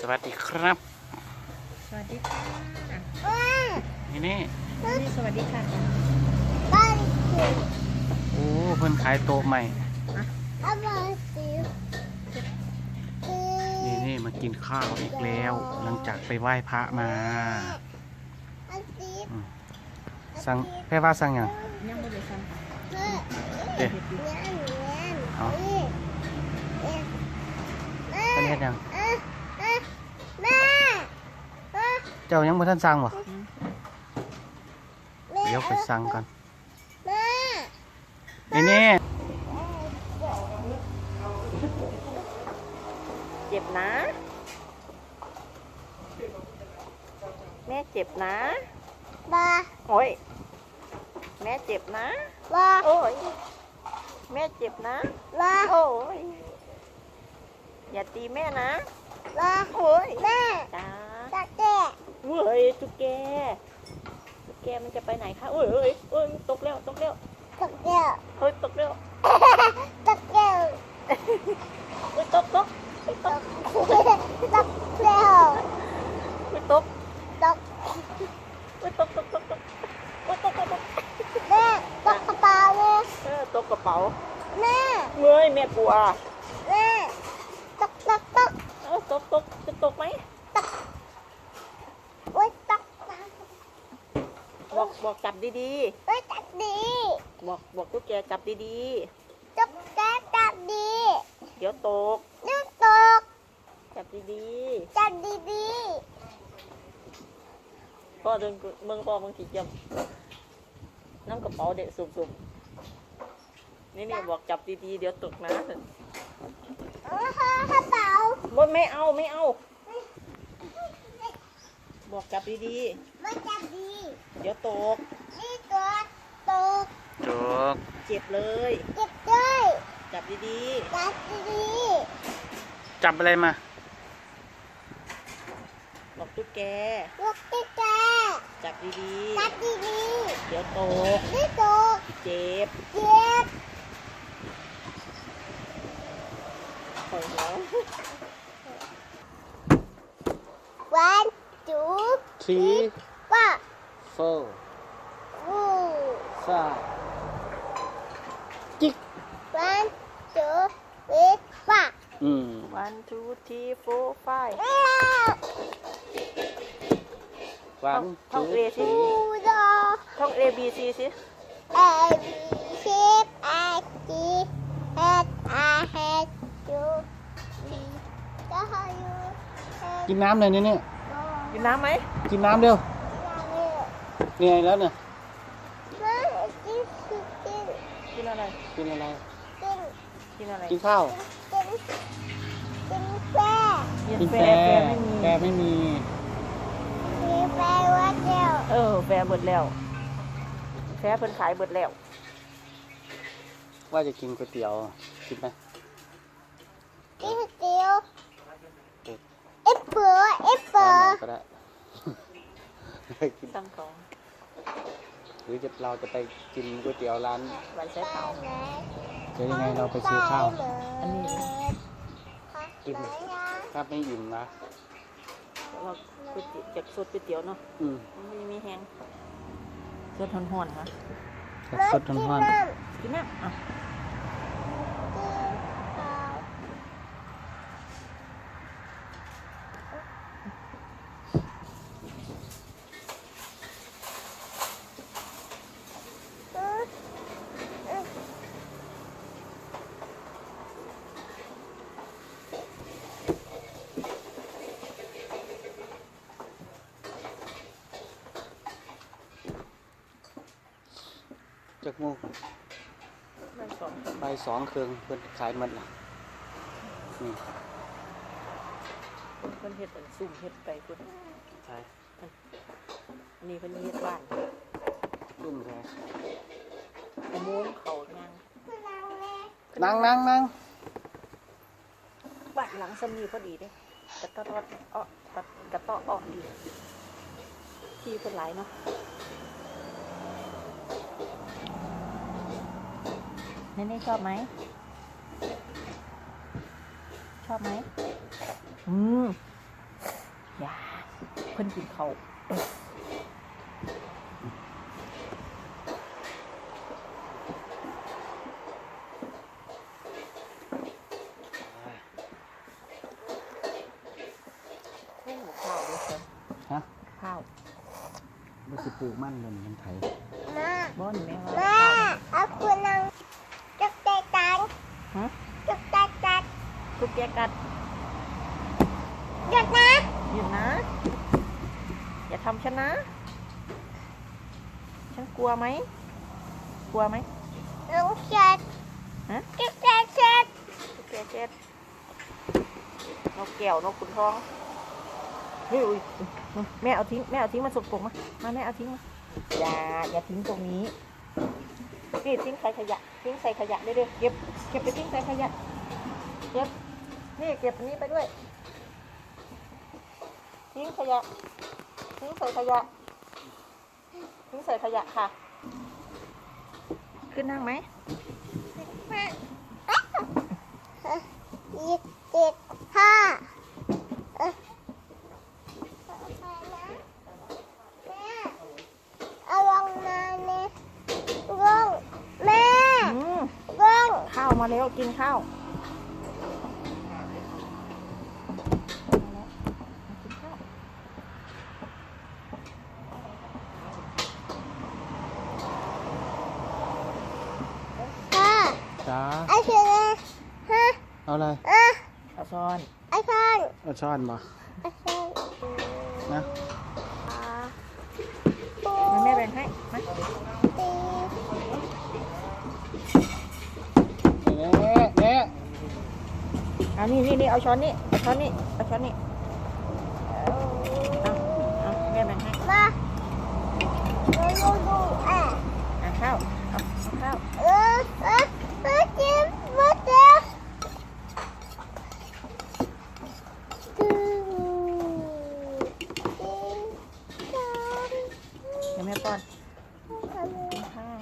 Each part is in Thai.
สวัสดีครับ สวัสดีค่ะอะนี่นี่นี่สวัสดีค่ะโอ้เพิ่นขายโต๊ะใหม่นี่นี่มากินข้าวอีกแล้ว หลังจากไปไหว้พระมาสั่งแพ่ว่าสั่งหยังยังไม่ได้สั่งค่ะเอ๊ะเอาเพิ่นเฮ็ดหยัง เจ้ายังบ่ทันสั่งบ่เดี๋ยวไปสั่งกันนี่นี่เจ็บนะ แม่เจ็บนะโอ้ย แม่เจ็บนะโอ้ย แม่เจ็บนะโอ้ย อย่าตีแม่นะโอ้ยจ้า เว้ยตุ๊กแกตุ๊กแกมันจะไปไหนคะโอ้ยเอ้ยเอ้ยตกแล้วตกแล้วเฮ้ยตกแล้วเอ้ยตกตกเอ้ยตกเอ้ยตกเอ้ยตกตกตกตกตกเอ้ยตกตกตกเออตกกระเป๋าเงยแม่กลัวเออตกตกจะตกไหม บอกบอกจับดีๆ บอกบอกตุ๊กแกจับดีๆเดี๋ยวตกจับดีๆ พ่อเดินเมืองพ่อเมืองขี่เจียมน้ำกระเป๋าเด็กสุ่มๆ นี่นี่บอกจับดีๆ เดี๋ยวตกนะบนไม่เอาไม่เอา บอกจับดีๆ เดี๋ยวตกโจกเจ็บเลยจับดีจับอะไรมาๆบอกตุ๊กแกจับดีๆเดี๋ยวตกเจ็บปล่อยหัว One, two, ที four. โฟ Ooh. ซาจิก One, two, three, four. อืม one two three four five Ah. วันท่องจูเอสิ Uno, ท่อง A B C สิ A, B, C, A, D, H, I, H, U, V, W, กินน้ำเลยนี่นี่กินน้ำไหมกินน้ำเร็ว W. เหนื่อยแล้วเนี่ย One, two, three, กินอะไร กินอะไร four, กินอะไร กินข้าว five, six, seven, four. กินแฟแฟร์แฟร์ไม่มีแฟไม่มี Three, five, one, two. เออ แฟร์เบิดแล้ว แฟร์เพิ่นขายเบิดแล้ว ว่าจะกินก๋วยเตี๋ยว กินไหม This is still. Apple, ตามหน่อย apple. ก็ได้กินสั่งของ หรือจะเราจะไปกินก๋วยเตี๋ยวร้านไว้ใช้เผาเดี๋ยวยังไงเราไปซื้อข้าวอันนี้กินถ้าไม่อิ่มนะแต่ว่าก๋วยเตี๋ยวจากสดก๋วยเตี๋ยวเนาะอืมมันไม่มีแห้งสดห่อนๆค่ะแบบสดร้อนกินน้ำอะ ๆ จากโมงไม่สองใบายสองเครื่องเพิ่นขายหมันละนี่เพิ่นเฮ็ดอันซุ่มเฮ็ดไปเพิ่นใช่อันนี้เพิ่นเฮ็ดบ้านรุ่มใช่อุโมงค์เขาย่างนั่งนั่งนั่งบ้านหลังสมีพอดีเด้กระตอดอ้อตัดกระต้ออ้อดีที่เพิ่นหลายเนาะ นี่นี่ชอบไหม ชอบไหม อืมพิ่นกินเขาวข้าวด้วยครับฮะข้าวบ่สิปลูกมันเลยมันไถมาบ้อนแม่ว่าแม่เอาคุณนังจุกใจกัน ฮะ จุกใจกัน ทุกแกกัดหยุดนะหยุดนะ อย่าทำฉันนะ ฉันกลัวไหม กลัวไหมลุงเช็ดฮะจุกใจเช็ดทุกแกเจ็ดนกแก้วนกขุนทองเฮ้ยอุ๊ยอุ๊ยแม่เอาทิ้งแม่เอาทิ้งมาสกปรกมามาแม่เอาทิ้งมาอย่าอย่าทิ้งตรงนี้นี่ทิ้งใส่ขยะทิ้งใส่ขยะได้เลยเก็บเก็บไปทิ้งใส่ขยะเก็บ นี่เก็บอันนี้ไปด้วย ทิ้งขยะ ทิ้งใส่ขยะ ทิ้งใส่ขยะค่ะ ขึ้นนั่งไหมมายี่สิบห้าเอ้ยแม่เอาลงมาเนี่ยลงแม่อืมลงข้าวมาแล้วกินข้าวกินข้าว พ่อ จ้าไอ้เสือฮะเอาอะไรอะเอาซ้อนไอ้พ่อนเอาช้อนมาไอ้พ่อนนะปูมาแม่แบ่งให้มาตีแม่แม่เอานี่นี่นี่เอาช้อนนี่เอาช้อนนี่เอาช้อนนี่เอาเอาแม่แบ่งให้มาดูดูดูอะเอาข้าวเอาเอาข้าว เออเออเออจิ้มมาเดี๋ยวตึ้งจิ้มสาม เดี๋ยวแม่ป้อน ทำ กินข้าว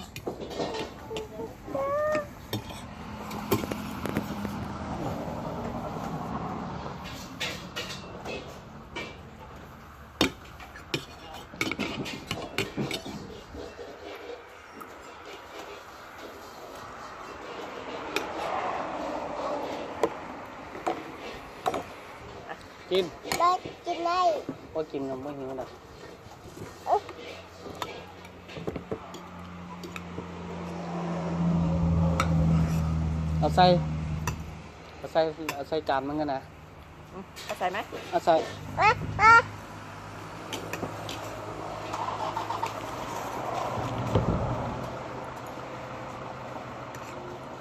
กิน ได้กินได้ บ่กินก็บ่หิวดอกเอ้ยเอาใส่เอาใส่เอาใส่จานมันกันนะอืมเอาใส่ไหมเอาใส่อะอะ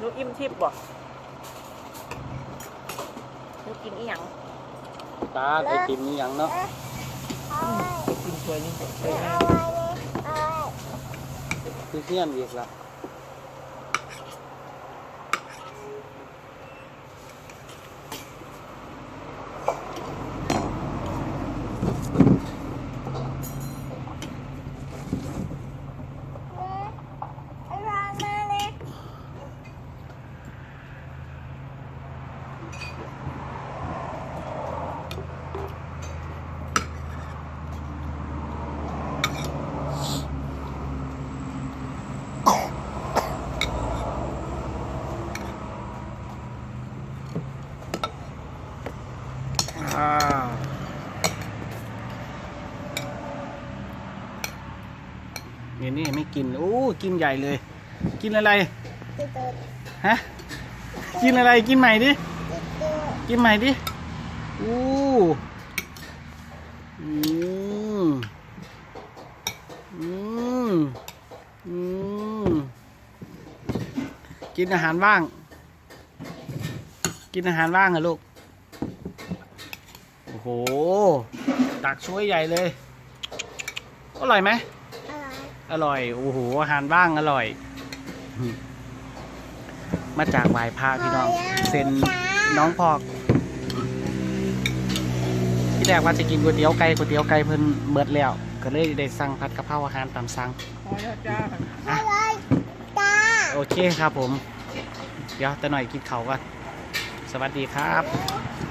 ลูกอิ่มทิพย์บ่ลูกกินอีหยังตาไปกินนี่หยังเนาะเอาไว้ กินถ้วยนึงถ้วยแม่เอาไว้เอาไว้คือเฮียนอีกละ เอาไว้มาเลย อ้าว นี่นี่ไม่กินโอ้กินใหญ่เลย กินอะไรฮะกินอะไรกินใหม่ดิกินใหม่ดิอู้อืมอืมอืมกินอาหารว่าง กินอาหารว่างเหรอลูกโอ้โหตักช่วยใหญ่เลยอร่อยไหม อะไรอร่อยโอ้โหอาหารว่างอร่อย มาจากวายพระพี่น้องเซ็นน้องพอกที่แรกว่าจะกินก๋วยเตี๋ยวไก่ก๋วยเตี๋ยวไก่เพิ่นเบิดแล้ว ก็เลยได้สั่งผัดกะเพราอาหารตามสั่งพอแล้วจ้าอะไรตาโอเคครับผม เดี๋ยวแต่หน่อยกินเขาวก่อนสวัสดีครับเ